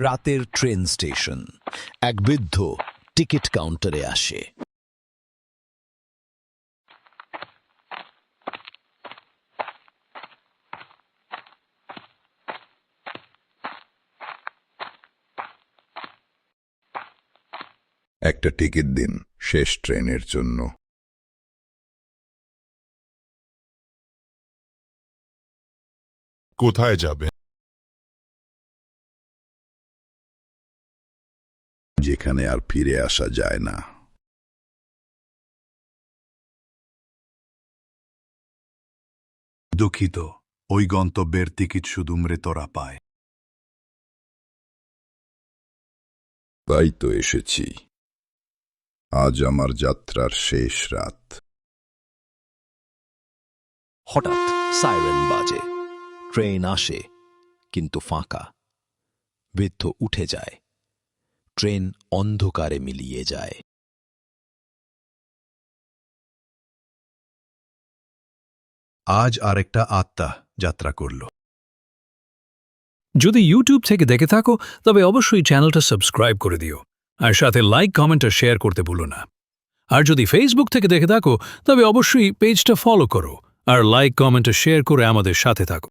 রাতের train station. এক বৃদ্ধ টিকিট কাউন্টারে আসে। একটা টিকিট দিন শেষ ট্রেনের জন্য। কোথায় যাবে যেখানে আর ফিরে আসা যায় না। দুঃখিত ওই গন্তব্যের টিকিট শুধু মৃতরা পায়। তাই তো এসেছি। আজ আমার যাত্রার শেষ রাত। হঠাৎ সাইরেন বাজে। ট্রেন আসে কিন্তু ফাঁকা। বৃদ্ধ উঠে যায়। ট্রেন অন্ধকারে মিলিয়ে যায়। আজ আরেকটা আত্মা যাত্রা করল। যদি ইউটিউব থেকে দেখে থাকো, তবে অবশ্যই চ্যানেলটা সাবস্ক্রাইব করে দিও, আর সাথে লাইক, কমেন্ট আর শেয়ার করতে ভুলো না। আর যদি ফেসবুক থেকে দেখে থাকো, তবে অবশ্যই পেজটা ফলো করো, আর লাইক, কমেন্ট শেয়ার করে আমাদের সাথে থাকো।